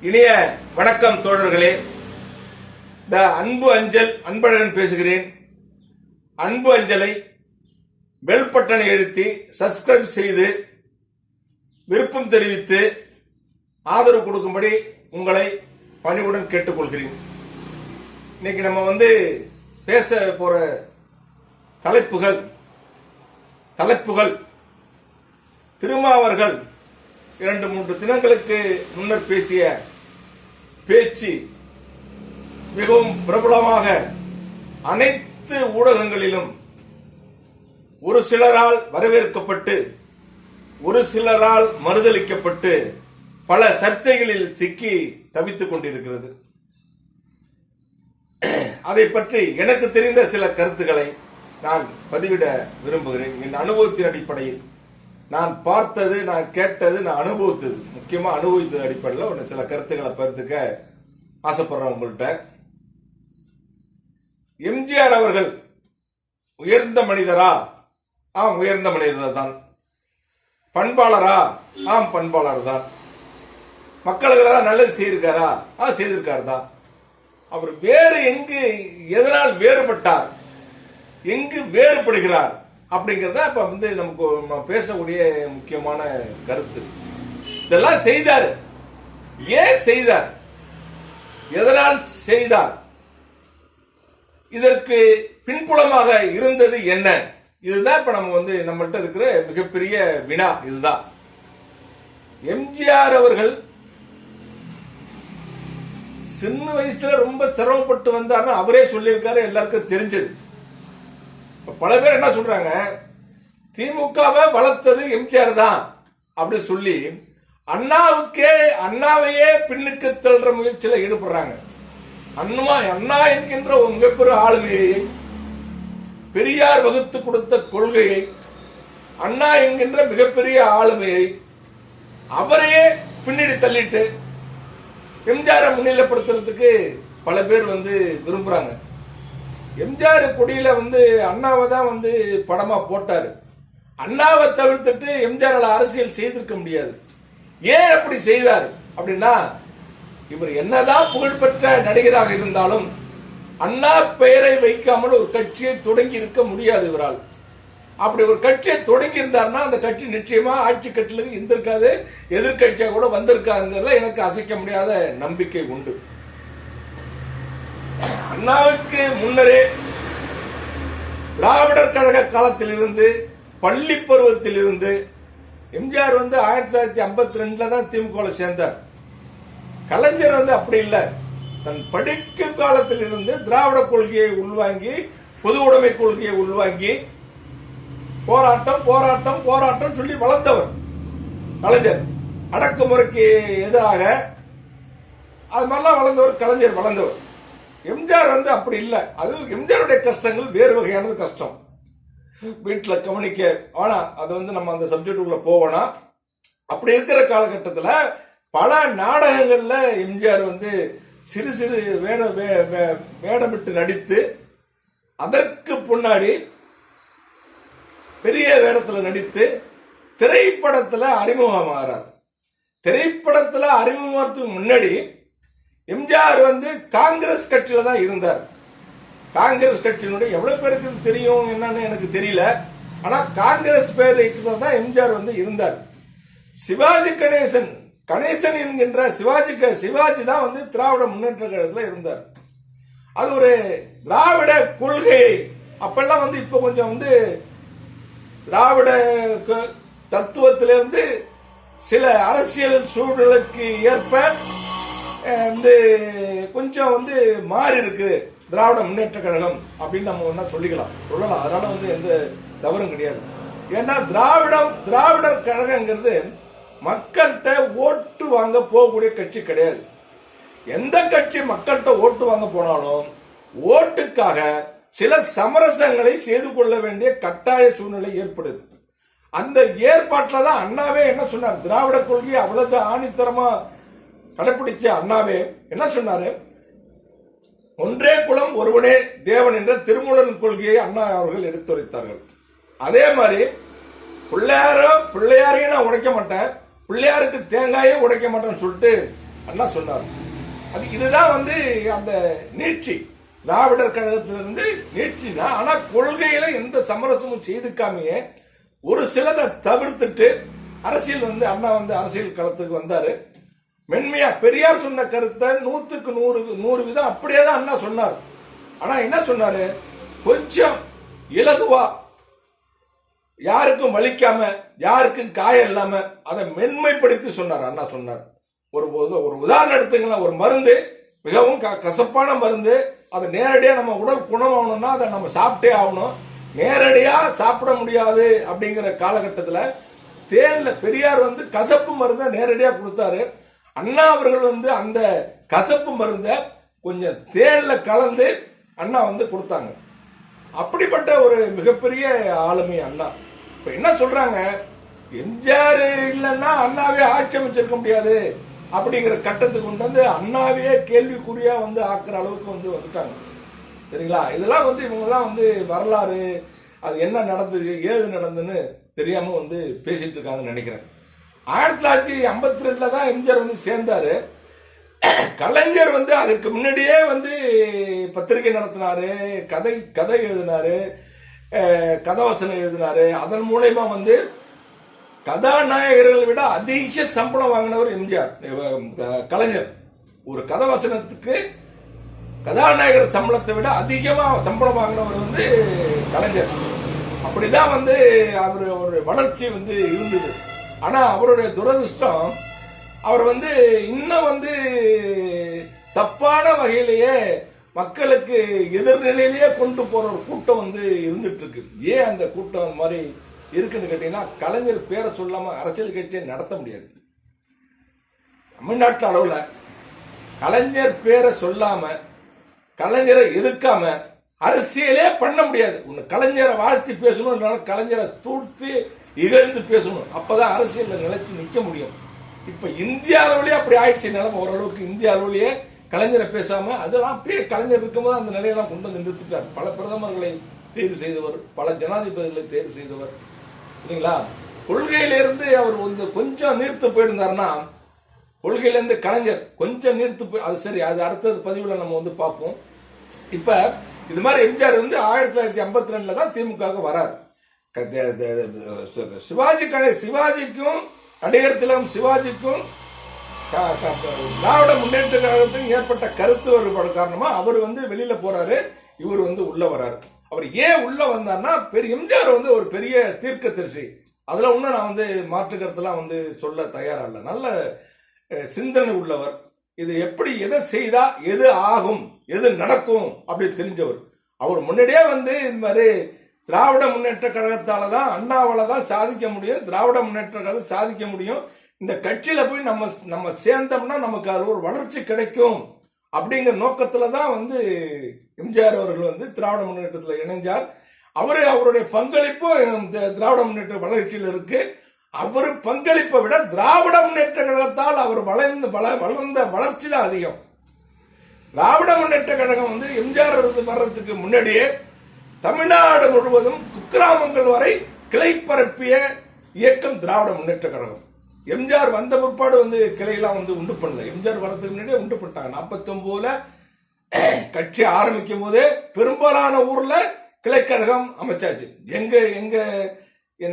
இனிய வணக்கம் தோழர்களே. த அன்பு அஞ்சல் அன்பழகன் பேசுகிறேன். அன்பு அஞ்சலை பெல் பட்டனை அழுத்தி சப்ஸ்கிரைப் செய்து விருப்பம் தெரிவித்து ஆதரவு கொடுக்கும்படி உங்களை பணிவுடன் கேட்டுக்கொள்கிறேன். இன்னைக்கு நம்ம வந்து பேச போற தலைப்புகள் தலைப்புகள் திருமாவர்கள் இரண்டு மூன்று தினங்களுக்கு முன்னர் பேசிய பேச்சு மிகவும் பிரபலமாக அனைத்து ஊடகங்களிலும் ஒரு சிலரால் வரவேற்கப்பட்டு ஒரு சிலரால் மறுதளிக்கப்பட்டு பல சர்ச்சைகளில் சிக்கி தவித்துக் கொண்டிருக்கிறது. அதை பற்றி எனக்கு தெரிந்த சில கருத்துக்களை நான் பதிவிட விரும்புகிறேன். என் அனுபவத்தின் அடிப்படையில் நான் பார்த்தது நான் கேட்டது நான் அனுபவித்தது. முக்கியமாக அனுபவித்தது அடிப்படையில் ஒரு சில கருத்துக்களை பகிர்ந்துக்க ஆசைப்படுறேன் உங்கள்கிட்ட எம்ஜிஆர் அவர்கள் உயர்ந்த மனிதரா? ஆம் உயர்ந்த மனிதர் தான். பண்பாளரா? ஆம் பண்பாளர் தான். மக்களுக்கு ஏதாவது நல்லது செய்திருக்காரா? ஆ செய்திருக்காரு தான். அவர் வேறு எங்கு எதனால் வேறுபட்டார்? எங்கு வேறுபடுகிறார்? அப்படிங்கிறத இப்ப வந்து நமக்கு நம்ம பேசக்கூடிய முக்கியமான கருத்து. இதெல்லாம் செய்தார். ஏன் செய்தார்? எதனால் செய்தார்? இதற்கு பின்புலமாக இருந்தது என்ன? இதுதான் இப்ப நம்ம வந்து நம்மள்ட்ட இருக்கிற மிகப்பெரிய வினா இதுதான். எம்ஜிஆர் அவர்கள் சின்ன வயசுல ரொம்ப சிரமப்பட்டு வந்தார்னு அவரே சொல்லியிருக்காரு எல்லாருக்கும் தெரிஞ்சது. பல பேர் என்ன சொல்றாங்க? திமுகவை வளர்த்தது எம்ஜிஆர் தான் அப்படி சொல்லி அண்ணாவுக்கே அண்ணாவையே பின்னுக்கு தள்ளுற முயற்சியில ஈடுபடுறாங்க. அண்ணா அண்ணா என்கின்ற ஒரு மிகப்பெரிய ஆளுமையை பெரியார் வகுத்து கொடுத்த கொள்கையை அண்ணா என்கின்ற மிகப்பெரிய ஆளுமையை அவரையே பின்னாடி தள்ளிட்டு எம்ஜிஆரை முன்னிலைப்படுத்துறதுக்கு பல பேர் வந்து விரும்புறாங்க. எம்ஜிஆர் கொடியில வந்து அண்ணாவை தான் வந்து படமா போட்டாரு. அண்ணாவை தவிர்த்துட்டு எம்ஜிஆரால் அரசியல் செய்திருக்க முடியாது. ஏன் அப்படி செய்தார்? அப்படின்னா இவர் என்னதான் புகழ்பெற்ற நடிகராக இருந்தாலும் அண்ணா பெயரை வைக்காமல் ஒரு கட்சியை தொடங்கி இருக்க முடியாது இவரால். அப்படி ஒரு கட்சியை தொடங்கி இருந்தார்னா அந்த கட்சி நிச்சயமா ஆட்சி கட்டிலுக்கு இருந்திருக்காது எதிர்கட்சியாக கூட வந்திருக்காதுங்கிறதுல எனக்கு அசைக்க முடியாத நம்பிக்கை உண்டு. அண்ணாவுக்கு முன்னரே திராவிடர் கழக காலத்திலிருந்து பள்ளி பருவத்திலிருந்து எம்ஜிஆர் வந்து ஆயிரத்தி தொள்ளாயிரத்தி ஐம்பத்தி ரெண்டுல தான் திமுக சேர்ந்தார். கலைஞர் வந்து அப்படி இல்லை. தன் படிக்கும் காலத்தில் இருந்து திராவிட கொள்கையை உள்வாங்கி பொது உடைமை கொள்கையை உள்வாங்கி போராட்டம் போராட்டம் போராட்டம் சொல்லி வளர்ந்தவர் கலைஞர். அடக்குமுறைக்கு எதிராக அது மாதிரிலாம் வளர்ந்தவர் கலைஞர் வளர்ந்தவர். எம்ஜிஆர் வந்து அப்படி இல்லை. அது எம்ஜிஆருடைய கஷ்டங்கள் வேறு வகையானது கஷ்டம். வீட்டில் கவனிக்க ஆனா அது வந்து நம்ம அந்த சப்ஜெக்டுக்குள்ள போவோனா அப்படி இருக்கிற காலகட்டத்தில் பல நாடகங்களில் எம்ஜிஆர் வந்து சிறு சிறு வேட வே- வேடமிட்டு நடித்து அதற்கு முன்னாடி பெரிய வேடத்தில் நடித்து திரைப்படத்தில் அறிமுகமாகிறார் திரைப்படத்தில் அறிமுகத்துக்கு முன்னாடி எம்ஜிஆர் வந்து காங்கிரஸ் கட்சியில தான் இருந்தார். காங்கிரஸ் கட்சியினுடைய எவ்வளவு பேருக்கு தெரியும் என்னன்னு எனக்கு தெரியல. ஆனா காங்கிரஸ் பேரை தான் எம்ஜிஆர் வந்து இருந்தார். சிவாஜி கணேசன் கணேசன் என்கின்ற சிவாஜி க- சிவாஜி தான் வந்து திராவிட முன்னேற்ற கழகத்தில் இருந்தார். அது ஒரு திராவிட கொள்கை. அப்பெல்லாம் வந்து இப்ப கொஞ்சம் வந்து திராவிட க- தத்துவத்திலிருந்து சில அரசியல் சூழலுக்கு ஏற்ப வந்து கொஞ்சம் வந்து மாறி இருக்கு. திராவிட முன்னேற்ற கழகம் அப்படின்னு நம்ம ஒன்றா சொல்லிக்கலாம். சொல்லலாம். அதனால வந்து எந்த தவறும் கிடையாது. ஏன்னா திராவிடம் திராவிடர் கழகங்கிறது மக்கள்கிட்ட ஓட்டு வாங்க போகக்கூடிய கட்சி கிடையாது. எந்த கட்சி மக்கள்கிட்ட ஓட்டு வாங்க போனாலும் ஓட்டுக்காக சில சமரசங்களை செய்து கொள்ள வேண்டிய கட்டாய சூழ்நிலை ஏற்படுது. அந்த ஏற்பாட்டில் தான் அண்ணாவே என்ன சொன்னார்? திராவிட கொள்கையை அவ்வளவு ஆணித்தரமா கடைபிடிச்ச அண்ணாவே என்ன சொன்னாரு? ஒன்றே குலம் ஒருவனே தேவன் என்ற திருமூலன் கொள்கையை அண்ணா அவர்கள் எடுத்துரைத்தார்கள். அதே மாதிரி பிள்ளையாரோ பிள்ளையாரையும் நான் உடைக்க மாட்டேன். பிள்ளையாருக்கு தேங்காயே உடைக்க மாட்டேன்னு சொல்லிட்டு அண்ணா சொன்னார். அது இதுதான் வந்து அந்த நீட்சி. திராவிடர் கழகத்திலிருந்து நீட்சினா ஆனா கொள்கையில எந்த சமரசமும் செய்துக்காமையே ஒரு சிலதை தவிர்த்துட்டு அரசியல் வந்து அண்ணா வந்து அரசியல் களத்துக்கு வந்தாரு. மென்மையா பெரியார் சொன்ன கருத்தை நூத்துக்கு நூறு நூறு விதம் அப்படியே தான் அண்ணா சொன்னார். ஆனா என்ன சொன்னாரு? கொஞ்சம் இலகுவா யாருக்கும் வலிக்காம யாருக்கும் காயம் இல்லாம அதை மென்மைப்படுத்தி சொன்னார் அண்ணா சொன்னார். ஒரு ஒரு- ஒரு உதாரணம் எடுத்துங்களேன் ஒரு மருந்து மிகவும் க- கசப்பான மருந்து அதை நேரடியாக நம்ம உடல் குணமாகணும்னா அதை நம்ம சாப்பிட்டே ஆகணும். நேரடியாக சாப்பிட முடியாது அப்படிங்கிற காலகட்டத்தில் தேனில் பெரியார் வந்து கசப்பு மருந்தை நேரடியாக கொடுத்தாரு. அண்ணா அவர்கள் வந்து அந்த கசப்பு மருந்தை கொஞ்சம் தேன்ல கலந்து அண்ணா வந்து கொடுத்தாங்க. அப்படிப்பட்ட ஒரு மிகப்பெரிய ஆளுமை அண்ணா. இப்ப என்ன சொல்றாங்க? எம்ஜிஆர் இல்லைன்னா அண்ணாவே ஆட்சி அமைச்சிருக்க முடியாது அப்படிங்கிற கட்டத்துக்கு கொண்டு வந்து அண்ணாவே கேள்விக்குறியா வந்து ஆக்குற அளவுக்கு வந்து வந்துட்டாங்க. சரிங்களா? இதெல்லாம் வந்து இவங்கெல்லாம் வந்து வரலாறு அது என்ன நடந்தது ஏது நடந்ததுன்னு தெரியாம வந்து பேசிட்டு இருக்காங்கன்னு நினைக்கிறேன். ஆயிரத்தி தொள்ளாயிரத்தி ஐம்பத்தி ரெண்டுல தான் எம்ஜிஆர் வந்து சேர்ந்தாரு. கலைஞர் வந்து அதுக்கு முன்னாடியே வந்து பத்திரிகை நடத்தினாரு கதை கதை எழுதினாரு அஹ், கதாவசனம் எழுதினாரு. அதன் மூலயமா வந்து கதாநாயகர்களை விட அதிக சம்பளம் வாங்கினவர் எம்ஜிஆர். கலைஞர். ஒரு கதாவசனத்துக்கு கதாநாயகர் சம்பளத்தை விட அதிகமாக சம்பளம் வாங்கினவர் வந்து கலைஞர். அப்படிதான் வந்து அவர் ஒரு வளர்ச்சி வந்து இருந்தது. ஆனா அவருடைய துரதிர்ஷ்டம் அவர் வந்து இன்னும் வந்து தப்பான வகையிலேயே மக்களுக்கு எதிர்நிலையிலேயே கொண்டு போற ஒரு கூட்டம் வந்து இருந்துட்டு இருக்கு ஏன் அந்த கூட்டம் அந்த மாதிரி இருக்குன்னு கேட்டீங்கன்னா கலைஞர் பேரை சொல்லாம அரசியல் கட்சியை நடத்த முடியாது. தமிழ்நாட்டு அளவில் கலைஞர் பேரை சொல்லாம கலைஞரை எதிர்க்காம அரசியலே பண்ண முடியாது. ஒன்று கலைஞரை வாழ்த்தி பேசணும் இல்லைன்னா கலைஞரை தூர்த்து இகழ்ந்து பேசணும். அப்பதான் அரசியலில் நிலைத்து நிற்க முடியும். இப்போ இந்திய அளவுலேயே அப்படி ஆயிடுச்சு நிலைமை. ஓரளவுக்கு இந்திய அளவுலேயே கலைஞரை பேசாமல் அதெல்லாம் அப்படியே கலைஞர் இருக்கும்போது அந்த நிலையெல்லாம் கொண்டு வந்து நிறுத்திட்டார். பல பிரதமர்களை தேர்வு செய்தவர் பல ஜனாதிபதிகளை தேர்வு செய்தவர். இல்லைங்களா? கொள்கையிலிருந்து அவர் வந்து கொஞ்சம் நீர்த்து போயிருந்தாருன்னா கொள்கையிலேருந்து கலைஞர் கொஞ்சம் நீர்த்து போய் அது சரி அது அடுத்தது பதிவில் நம்ம வந்து பார்ப்போம். இப்போ இது மாதிரி எம்ஜிஆர் வந்து ஆயிரத்தி தொள்ளாயிரத்தி ஐம்பத்தி ரெண்டில் தான் திமுக வரார். சிவாஜி கடை சிவாஜிக்கும் நடிகர் திலகம் சிவாஜிக்கும் திராவிட முன்னேற்ற கழகத்துக்கும் ஏற்பட்ட கருத்து வேறுபாடு காரணமா அவர் வந்து வெளியில போறாரு இவர் வந்து உள்ள வராரு. அவர் ஏன் உள்ள வந்தார்னா பெரிய எம்ஜிஆர் வந்து ஒரு பெரிய தீர்க்க தரிசி அதில் ஒன்றும் நான் வந்து மாற்று கருத்துலாம் வந்து சொல்ல தயாரா இல்லை நல்ல சிந்தனை உள்ளவர். இது எப்படி எதை செய்தா எது ஆகும் எது நடக்கும் அப்படின்னு தெரிஞ்சவர். அவர் முன்னாடியே வந்து இந்த மாதிரி திராவிட முன்னேற்ற கழகத்தால தான் அண்ணாவால தான் சாதிக்க முடியும். திராவிட முன்னேற்ற கழகம் சாதிக்க முடியும். இந்த கட்சியில போய் நம்ம நம்ம சேர்ந்தோம்னா நமக்கு அது ஒரு வளர்ச்சி கிடைக்கும். அப்படிங்கிற நோக்கத்துல தான் வந்து எம்ஜிஆர் அவர்கள் வந்து திராவிட முன்னேற்றத்தில் இணைஞ்சார். அவரு அவருடைய பங்களிப்பும் இந்த திராவிட முன்னேற்ற வளர்ச்சியில் இருக்கு. அவர் பங்களிப்பை விட திராவிட முன்னேற்ற கழகத்தால் அவர் வளர்ந்து வள- வளர்ந்த வளர்ச்சி தான் அதிகம். திராவிட முன்னேற்ற கழகம் வந்து எம்ஜிஆர் வர்றதுக்கு முன்னாடியே தமிழ்நாடு முழுவதும் குக்கிராமங்கள் வரை கிளை பரப்பிய இயக்கம் திராவிட முன்னேற்ற கழகம். எம்ஜிஆர் வந்த பிற்பாடு வந்து கிளையெல்லாம் வந்து உண்டு பண்ணல. எம்ஜிஆர் வரதுக்கு முன்னாடியே உண்டு பண்ணிட்டாங்க. நாற்பத்தி ஒன்பதுல கட்சி ஆரம்பிக்கும் போதே பெரும்பாலான ஊர்ல கிளைக்கழகம் அமைச்சாச்சு. எங்க எங்க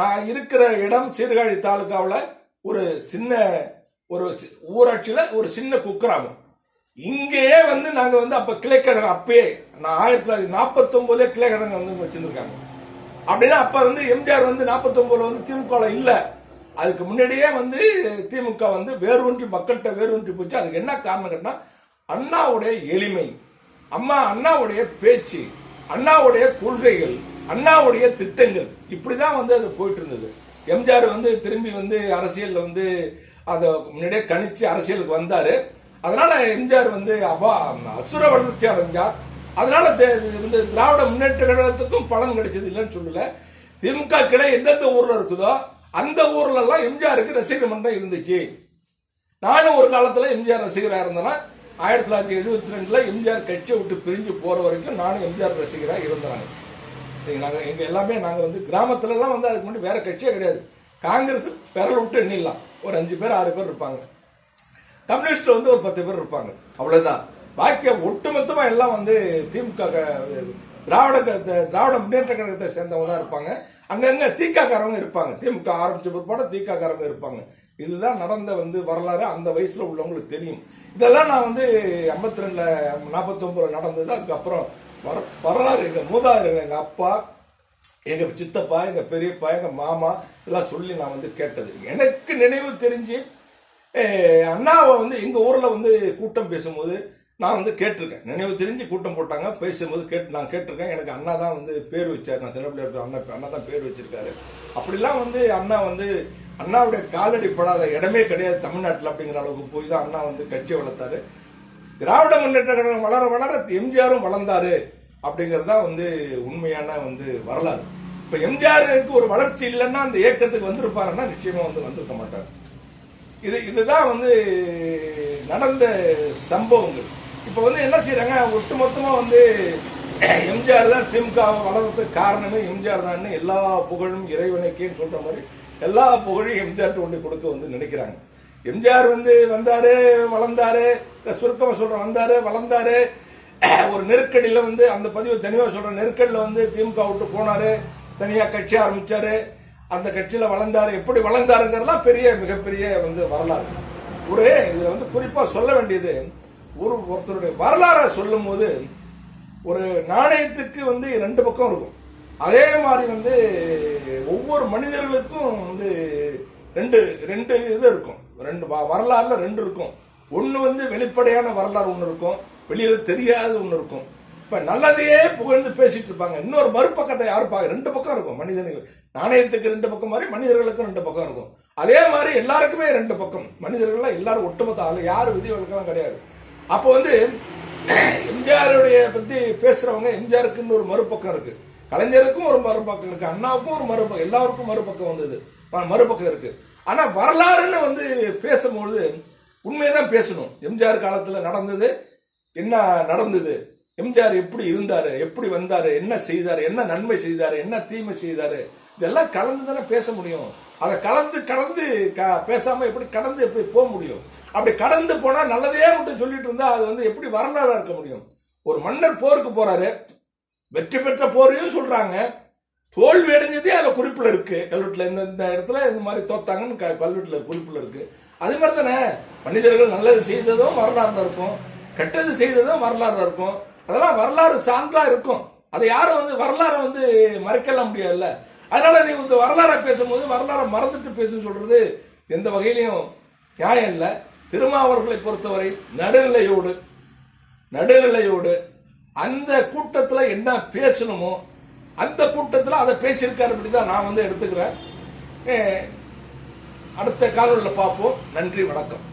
நான் இருக்கிற இடம் சீர்காழி தாலுகாவில் ஒரு சின்ன ஒரு ஊராட்சியில் ஒரு சின்ன குக்கிராமம். இங்கேயே வந்து நாங்கள் வந்து அப்போ கிளைக்கழகம் அப்பயே நான் ஆயிரத்தி தொள்ளாயிரத்தி நாற்பத்தொம்போதே ஒன்பதுல வந்து வச்சிருந்திருக்காங்க. அப்படின்னா அப்ப வந்து எம்ஜிஆர் வந்து நாற்பத்தி வந்து திமுக இல்லை. அதுக்கு முன்னாடியே வந்து திமுக வந்து வேரூன்றி மக்கள்கிட்ட வேரூன்றி போச்சு. அதுக்கு என்ன காரணம் கேட்டால் அண்ணாவுடைய எளிமை அம்மா அண்ணாவுடைய பேச்சு அண்ணாவுடைய கொள்கைகள் அண்ணாவுடைய திட்டங்கள் இப்படிதான் வந்து அது போயிட்டு இருந்தது. எம்ஜிஆர் வந்து திரும்பி வந்து அரசியலில் வந்து அதை முன்னாடியே கணிச்சு அரசியலுக்கு வந்தாரு. அதனால எம்ஜிஆர் வந்து அவா அசுர வளர்ச்சி அடைஞ்சார் அதனால இந்த திராவிட முன்னேற்ற கழகத்துக்கும் பலன் கிடைச்சது இல்லைன்னு சொல்லல. திமுக கிளை எந்தெந்த ஊர்ல இருக்குதோ அந்த ஊர்ல எல்லாம் எம்ஜிஆருக்கு ரசிகர் மன்றம் இருந்துச்சு. நானும் ஒரு காலத்துல எம்ஜிஆர் ரசிகராக இருந்தேன்னா ஆயிரத்தி தொள்ளாயிரத்தி எழுபத்தி ரெண்டுல எம்ஜிஆர் கட்சியை விட்டு பிரிஞ்சு போற வரைக்கும் நானும் எம்ஜிஆர் ரசிகராக இருந்தாங்க நாங்கள் எங்கள் எல்லாமே நாங்கள் வந்து கிராமத்துல எல்லாம் வந்து அதுக்கு முன்னாடி வேற கட்சியே கிடையாது. காங்கிரஸ் பெரல் விட்டு எண்ணிடலாம். ஒரு அஞ்சு பேர் ஆறு பேர் இருப்பாங்க. கம்யூனிஸ்ட் வந்து ஒரு பத்து பேர் இருப்பாங்க. அவ்வளோதான் பாக்கிய ஒட்டுமொத்தமா எல்லாம் வந்து திமுக க- திராவிட க- திராவிட முன்னேற்ற கழகத்தை சேர்ந்தவங்க தான் இருப்பாங்க. அங்கங்க தீக்காக்காரவங்க இருப்பாங்க. திமுக ஆரம்பிச்ச பிற்பாடு தீக்காக்காரவங்க இருப்பாங்க. இதுதான் நடந்த வந்து வரலாறு. அந்த வயசுல உள்ளவங்களுக்கு தெரியும். இதெல்லாம் நான் வந்து ஐம்பத்தி ரெண்டுல நாற்பத்தி நடந்தது. அதுக்கப்புறம் வர வரலாறு. எங்க மூதாதையர்கள் எங்க அப்பா எங்க சித்தப்பா எங்க பெரியப்பா எங்க மாமா இதெல்லாம் சொல்லி நான் வந்து கேட்டது. எனக்கு நினைவு தெரிஞ்சு அண்ணாவை வந்து எங்க ஊர்ல வந்து கூட்டம் பேசும்போது நான் வந்து கேட்டிருக்கேன். நினைவு தெரிஞ்சு கூட்டம் போட்டாங்க. பேசும்போது கேட்டு நான் கேட்டிருக்கேன். எனக்கு அண்ணா தான் வந்து பேர் வச்சார். நான் சின்ன பிள்ளையா இருக்க அண்ணா அண்ணா தான் பேர் வச்சிருக்காரு. அப்படிலாம் வந்து அண்ணா வந்து அண்ணாவுடைய காலடி படாத இடமே கிடையாது தமிழ்நாட்டில் அப்படிங்கிற அளவுக்கு போய் தான் அண்ணா வந்து கட்சியை வளர்த்தாரு. திராவிட முன்னேற்ற கழகம் வளர வளர எம்ஜிஆரும் வளர்ந்தாரு அப்படிங்கிறது தான் வந்து உண்மையான வந்து வரலாறு. இப்ப எம்ஜிஆருக்கு ஒரு வளர்ச்சி இல்லைன்னா அந்த இயக்கத்துக்கு வந்திருப்பாருன்னா நிச்சயமா வந்து வந்திருக்க மாட்டார். இது இதுதான் வந்து நடந்த சம்பவங்கள். இப்போ வந்து என்ன செய்யறாங்க ஒட்டுமொத்தமா வந்து எம்ஜிஆர் தான் திமுக வளர்றதுக்கு காரணமே எம்ஜிஆர் தான் எல்லா புகழும் இறைவனுக்கேன்னு சொல்ற மாதிரி எல்லா புகழையும் எம்ஜிஆர் கொண்டு கொடுக்க வந்து நினைக்கிறாங்க. எம்ஜிஆர் வந்து வந்தாரு வளர்ந்தாரு சுருக்கமா சொல்றேன் வந்தாரு வளர்ந்தாரு. ஒரு நெருக்கடியில வந்து அந்த பதிவு தனியாக சொல்கிற நெருக்கடியில வந்து திமுக விட்டு போனாரு தனியா கட்சி ஆரம்பிச்சாரு. அந்த கட்சியில வளர்ந்தாரு. எப்படி வளர்ந்தாருங்கிறதுலாம் பெரிய மிகப்பெரிய வந்து வரலாறு. ஒரு இதுல வந்து குறிப்பா சொல்ல வேண்டியது ஒரு ஒருத்தருடைய வரலாறை சொல்லும் போது ஒரு நாணயத்துக்கு வந்து ரெண்டு பக்கம் இருக்கும். அதே மாதிரி வந்து ஒவ்வொரு மனிதர்களுக்கும் வந்து ரெண்டு ரெண்டு இது இருக்கும். ரெண்டு வ- வரலாறுல ரெண்டு இருக்கும். ஒன்று வந்து வெளிப்படையான வரலாறு ஒன்று இருக்கும். வெளியில் தெரியாத ஒன்று இருக்கும். இப்போ நல்லதையே புகழ்ந்து பேசிட்டு இருப்பாங்க. இன்னொரு மறுபக்கத்தை யாரும் பார்க்க ரெண்டு பக்கம் இருக்கும். மனிதனுக்கு நாணயத்துக்கு ரெண்டு பக்கம் மாதிரி மனிதர்களுக்கும் ரெண்டு பக்கம் இருக்கும். அதே மாதிரி எல்லாருக்குமே ரெண்டு பக்கம். மனிதர்கள்லாம் எல்லாரும் ஒட்டுமொத்த ஆளு யாரும் விதிவிலக்கெல்லாம் கிடையாது. அப்போ வந்து எம்ஜிஆருடைய பத்தி பேசுறவங்க எம்ஜிஆருக்குன்னு ஒரு மறுபக்கம் இருக்கு. கலைஞருக்கும் ஒரு மறுபக்கம் இருக்கு. அண்ணாவுக்கும் ஒரு மறுபக்கம் எல்லாருக்கும் மறுபக்கம் வந்தது. மறுபக்கம் இருக்கு. ஆனா வரலாறுன்னு வந்து பேசும்பொழுது உண்மையதான் பேசணும். எம்ஜிஆர் காலத்துல நடந்தது என்ன நடந்தது? எம்ஜிஆர் எப்படி இருந்தாரு? எப்படி வந்தாரு? என்ன செய்தாரு? என்ன நன்மை செய்தாரு? என்ன தீமை செய்தாரு? இதெல்லாம் கலந்து தானே பேச முடியும். அதை கலந்து கடந்து க- பேசாம எப்படி கடந்து எப்படி போக முடியும்? அப்படி கடந்து போனால் நல்லதே மட்டும் சொல்லிட்டு இருந்தால் அது வந்து எப்படி வரலாறாக இருக்க முடியும்? ஒரு மன்னர் போருக்கு போறாரு. வெற்றி பெற்ற போரையும் சொல்றாங்க. தோல்வி அடைஞ்சதே அதில் குறிப்பில் இருக்கு. கல்வெட்டில் இந்த இந்த இடத்துல இந்த மாதிரி தோத்தாங்கன்னு க- கல்வெட்டில் குறிப்பில் இருக்கு. அது மாதிரி தானே மனிதர்கள் நல்லது செய்ததும் வரலாறுல இருக்கும். கெட்டது செய்ததும் வரலாறுல இருக்கும். அதெல்லாம் வரலாறு சான்றா இருக்கும். அதை யாரும் வந்து வரலாறை வந்து மறைக்கலாம் முடியாதுல்ல. அதனால நீ இந்த வரலாறை பேசும்போது வரலாறை மறந்துட்டு பேசுன்னு சொல்றது எந்த வகையிலையும் நியாயம் இல்லை. திருமாவர்களை பொறுத்தவரை நடுநிலையோடு நடுநிலையோடு அந்த கூட்டத்தில் என்ன பேசணுமோ அந்த கூட்டத்தில் அதை பேசியிருக்காரு அப்படி தான் நான் வந்து எடுத்துக்கிறேன். அடுத்த காலங்களில் பார்ப்போம். நன்றி வணக்கம்.